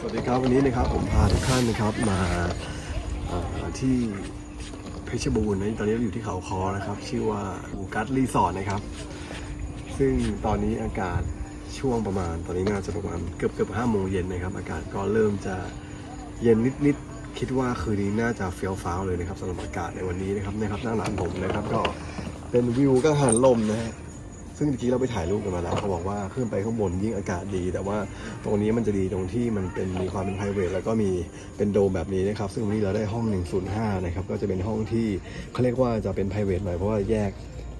สวัสดีครับวันนี้นะครับผมพาทุกท่านนะครับมาที่เพชรบูรณ์นะตอนนี้เราอยู่ที่เขาคอนะครับ ชื่อว่าบูกัสรีสอร์ทนะครับ ซึ่งตอนนี้อากาศช่วงประมาณ ตอนนี้น่าจะประมาณเกือบเกือบห้าโมงเย็นนะครับ อากาศก็เริ่มจะเย็นนิดๆคิดว่าคืนนี้น่าจะเฟี้ยวฟ้าวเลยนะครับสำหรับอากาศในวันนี้นะครับนะครับด้านหลังผมนะครับก็เป็นวิวกังหันลมนะฮะ ซึ่งเมื่อกี้เราไปถ่ายรูปกันมาแล้วเขาบอกว่าขึ้นไปข้างบนยิ่งอากาศดี แต่ว่าตรงนี้มันจะดีตรงที่มันเป็นมีความเป็น p r i v a t แล้วก็มีเป็นโดมแบบนี้นะครับ ซึ่งวันนี้เราได้ห้อง 105 นะครับ ก็จะเป็นห้องที่เขาเรียกว่าจะเป็น p r i v a t หน่อยเพราะว่าแยก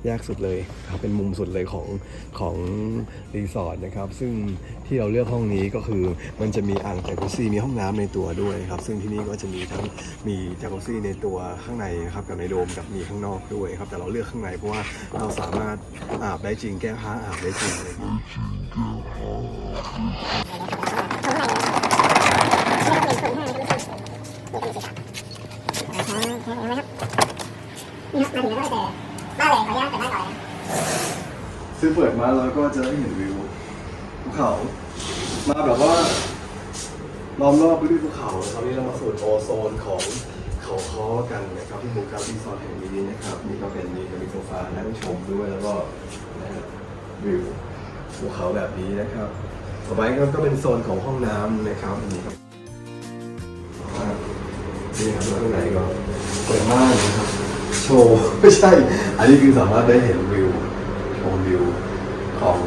แยกสุดเลยครับเป็นมุมสุดเลยของของรีสอร์ทนะครับ ซึ่งที่เราเลือกห้องนี้ก็คือมันจะมีอ่างจากุซี่มีห้องน้ำในตัวด้วยครับ ซึ่งที่นี่ก็จะมีทั้งมีจากุซี่ในตัวข้างในครับกับในโดมกับมีข้างนอกด้วยครับ แต่เราเลือกข้างในเพราะว่าเราสามารถอาบได้จริงแก้ผ้าอาบได้จริงเลยครั บซึ่งเปิดมาเราก็จะได้เห็นวิวภูเขา มาแบบว่าล้อมรอบไปด้วยภูเขาคราวนี้เรามาสู่โอโซนของเขาค้อกันนะครับที่หมูการีสอร์ทแห่งนี้นะครับนี่ก็เป็นนี่ก็มีโซฟานั่งชมด้วยแล้วก็นะฮะวิวภูเขาแบบนี้นะครับต่อไปก็ก็เป็นโซนของห้องน้ำนะครับนนี้ครับนี่ครับข้างในก็เปิดม่านนะครับ โชว์ไม่ใช่ อันนี้คือสามารถได้เห็นวิวชมวิวของ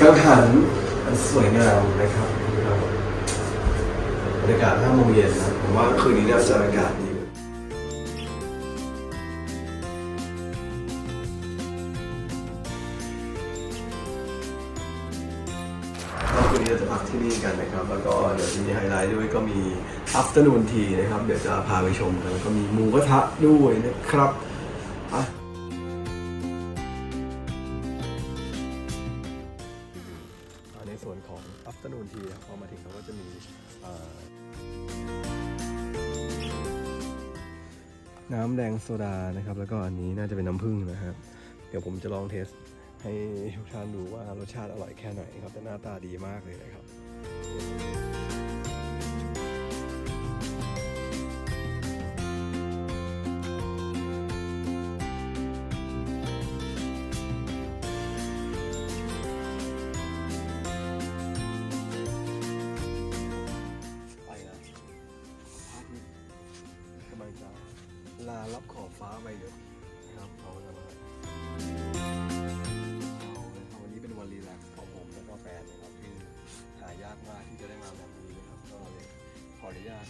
กังหันสวยงามนะครับนะครับบรรยากาศ5โมงเย็นนะผมว่าคืนนี้น่าจะอากาศดี ก็คืนนี้เราจะพักที่นี่กันนะครับ แล้วก็เดี๋ยวจะมีไฮไลท์ด้วยก็มี afternoon tea นะครับ เดี๋ยวจะพาไปชมกันแล้วก็มีหมูกระทะด้วยนะครับอะอ่าในส่วนของ afternoon tea ครับพอมาถึงเขาก็จะมีน้ำแดงโซดานะครับ แล้วก็อันนี้น่าจะเป็นน้ำผึ้งนะครับ เดี๋ยวผมจะลองเทส ให้ทุกท่านดูว่ารสชาติอร่อยแค่ไหนครับ แต่หน้าตาดีมากเลยนะครับไปแล้วพักกำลังจะลารับขอบฟ้าไปเดี๋ยวนะครับเขาจะมาเอา ออนุญาต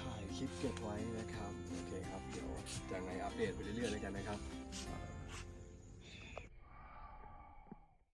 ถ่ายคลิปเก็บไว้นะครับ โอเคครับ เดี๋ยวจะไงอัปเดตไปเรื่อยๆแล้วกันนะครับ